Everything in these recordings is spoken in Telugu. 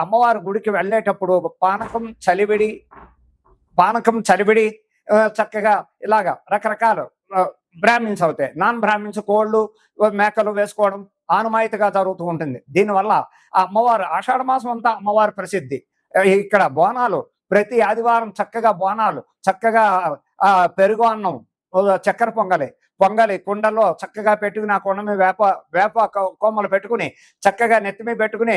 అమ్మవారి గుడికి వెళ్ళేటప్పుడు పానకం చలివిడి పానకం చలివిడి చక్కగా ఇలాగా రకరకాల బ్రాహ్మిన్స్ అవుతాయి. నాన్ బ్రాహ్మిన్స్ కోళ్ళు మేకలు వేసుకోవడం ఆనుమాయితీగా జరుగుతూ ఉంటుంది. దీనివల్ల ఆ అమ్మవారు ఆషాఢ మాసం అంతా అమ్మవారి ప్రసిద్ధి. ఇక్కడ బోనాలు ప్రతి ఆదివారం చక్కగా బోనాలు చక్కగా పెరుగు అన్నం చక్కెర పొంగలి పొంగలి కుండలో చక్కగా పెట్టుకుని ఆ కొండ మీద వేప వేప కొమ్మలు పెట్టుకుని చక్కగా నెత్తిమీ పెట్టుకుని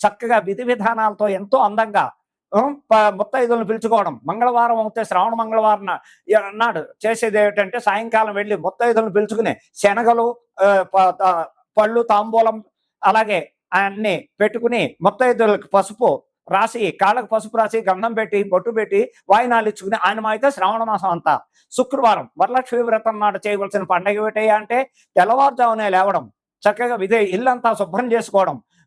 చక్కగా విధి విధానాలతో ఎంతో అందంగా ముత్తైదులను పిలుచుకోవడం. మంగళవారం అవుతే శ్రావణ మంగళవారం నాడు చేసేది ఏమిటంటే సాయంకాలం వెళ్ళి ముత్తైదులను పిలుచుకుని శనగలు పళ్ళు తాంబూలం అలాగే అన్ని పెట్టుకుని ముత్తైదులకు పసుపు రాసి కాళ్ళకు పసుపు రాసి గంధం పెట్టి బొట్టు పెట్టి వాయినాలు ఇచ్చుకుని ఆయన అయితే శ్రావణ మాసం అంతా. శుక్రవారం వరలక్ష్మి వ్రతం నాడు చేయవలసిన పండగ ఏమిటయ్యా అంటే తెల్లవారుజామునే లేవడం చక్కగా విధి ఇల్లంతా శుభ్రం చేసుకోవడం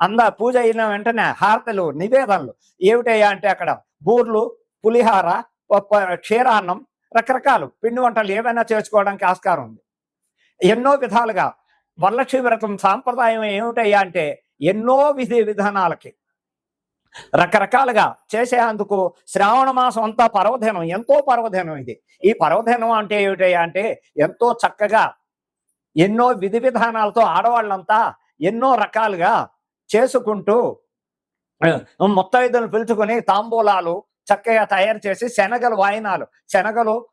అందా పూజ అయిన వెంటనే హారతలు నివేదనలు. ఏమిటయ్యా అంటే అక్కడ బూర్లు పులిహార క్షీరాన్నం రకరకాలు పిండి వంటలు ఏవైనా చేసుకోవడానికి ఆస్కారం ఉంది. ఎన్నో విధాలుగా వరలక్ష్మి వ్రతం సాంప్రదాయం ఏమిటయ్యా అంటే ఎన్నో విధి విధానాలకి రకరకాలుగా చేసేందుకు శ్రావణ మాసం అంతా పర్వదినం ఎంతో పర్వదినం ఇది. ఈ పర్వదినం అంటే ఏమిటయ్యా అంటే ఎంతో చక్కగా ఎన్నో విధి విధానాలతో ఆడవాళ్ళంతా ఎన్నో రకాలుగా చేసుకుంటూ ముత్తైదులు పిలుచుకొని తాంబూలాలు చక్కగా తయారు చేసి శనగలు వాయినాలు. శనగలు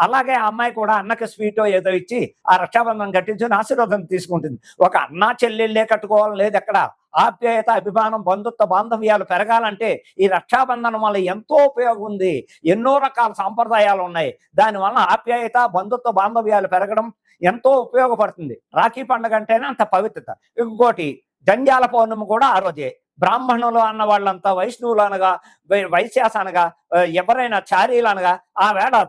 అలాగే ఆ అమ్మాయి కూడా అన్నకి స్వీటో ఏదో ఇచ్చి ఆ రక్షాబంధనం కట్టించుకుని ఆశీర్వాదం తీసుకుంటుంది. ఒక అన్న చెల్లెళ్ళే కట్టుకోవాలని లేదు ఎక్కడ? ఆప్యాయత అభిమానం బంధుత్వ బాంధవ్యాలు పెరగాలంటే ఈ రక్షాబంధనం వల్ల ఎంతో ఉపయోగం ఉంది. ఎన్నో రకాల సాంప్రదాయాలు ఉన్నాయి. దానివల్ల ఆప్యాయత బంధుత్వ బాంధవ్యాలు పెరగడం ఎంతో ఉపయోగపడుతుంది. రాఖీ పండుగ అంటేనే అంత పవిత్రత. ఇంకోటి జంజాల పౌర్ణమి కూడా ఆ రోజే. బ్రాహ్మణులు అన్న వాళ్ళంతా వైష్ణవులు అనగా వై- వైశ్యాస అనగా ఎవరైనా చారీలు అనగా ఆ వేళ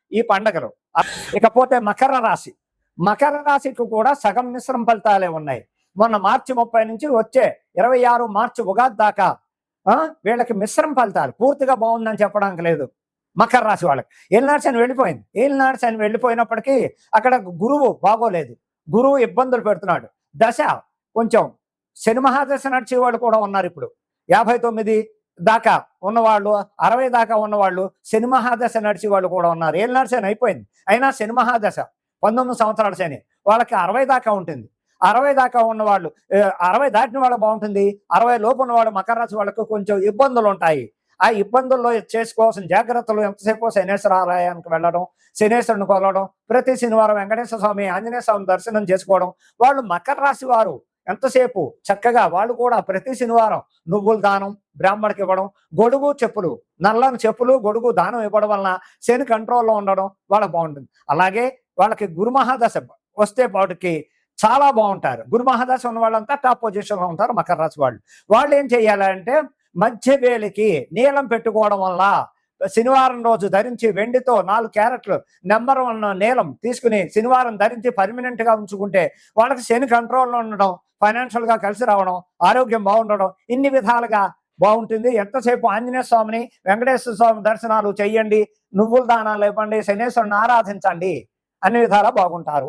ఈ పండగలు. ఇకపోతే మకర రాశి. మకర రాశికి కూడా సగం మిశ్రమ ఫలితాలే ఉన్నాయి. మొన్న మార్చి ముప్పై నుంచి వచ్చే ఇరవై ఆరు మార్చి ఉగాది దాకా వీళ్ళకి మిశ్రమ ఫలితాలు. పూర్తిగా బాగుందని చెప్పడానికి లేదు మకర రాశి వాళ్ళకి. ఏలినాడు అని వెళ్ళిపోయింది. ఏలినాడు అని వెళ్ళిపోయినప్పటికీ అక్కడ గురువు బాగోలేదు. గురువు ఇబ్బందులు పెడుతున్నాడు. దశ కొంచెం శని మహాదశ నడిచే వాళ్ళు కూడా ఉన్నారు ఇప్పుడు. యాభై తొమ్మిది దాకా ఉన్నవాళ్ళు అరవై దాకా ఉన్నవాళ్ళు శని మహాదశ నడిచే వాళ్ళు కూడా ఉన్నారు. ఏళ్ళు నడిచని అయిపోయింది. అయినా శని మహాదశ పంతొమ్మిది సంవత్సరాల శని వాళ్ళకి అరవై దాకా ఉంటుంది. అరవై దాకా ఉన్నవాళ్ళు అరవై దాటిన వాళ్ళు బాగుంటుంది. అరవై లోపు ఉన్నవాళ్ళు మకర రాశి వాళ్ళకు కొంచెం ఇబ్బందులు ఉంటాయి. ఆ ఇబ్బందుల్లో చేసుకోవాల్సిన జాగ్రత్తలు ఎంతసేపు శనేశ్వర ఆలయానికి వెళ్ళడం శనేశ్వరుని కొలవడం ప్రతి శనివారం వెంకటేశ్వర స్వామి ఆంజనేయ స్వామి దర్శనం చేసుకోవడం వాళ్ళు మకర రాశి వారు. ఎంతసేపు? చక్కగా వాళ్ళు కూడా ప్రతి శనివారం నువ్వుల దానం బ్రాహ్మణకి ఇవ్వడం గొడుగు చెప్పులు నల్లని చెప్పులు గొడుగు దానం ఇవ్వడం వలన శని కంట్రోల్లో ఉండడం వాళ్ళకి బాగుంటుంది. అలాగే వాళ్ళకి గురు మహాదశ వస్తే వాటికి చాలా బాగుంటారు. గురు మహాదశ ఉన్న వాళ్ళంతా టాప్ పొజిషన్లో ఉంటారు మకర రాశి వాళ్ళు. వాళ్ళు ఏం చేయాలంటే మధ్య వేలికి నీలం పెట్టుకోవడం వల్ల శనివారం రోజు ధరించి వెండితో నాలుగు క్యారెట్లు నెంబర్ వన్ నీలం తీసుకుని శనివారం ధరించి పర్మినెంట్గా ఉంచుకుంటే వాళ్ళకి శని కంట్రోల్లో ఉండడం ఫైనాన్షియల్గా కలిసి రావడం ఆరోగ్యం బాగుండడం ఇన్ని విధాలుగా బాగుంటుంది. ఎంతసేపు ఆంజనేయ స్వామిని వెంకటేశ్వర స్వామి దర్శనాలు చేయండి నువ్వుల దానాలు ఇవ్వండి శనేశ్వరుని ఆరాధించండి అన్ని విధాలా బాగుంటారు.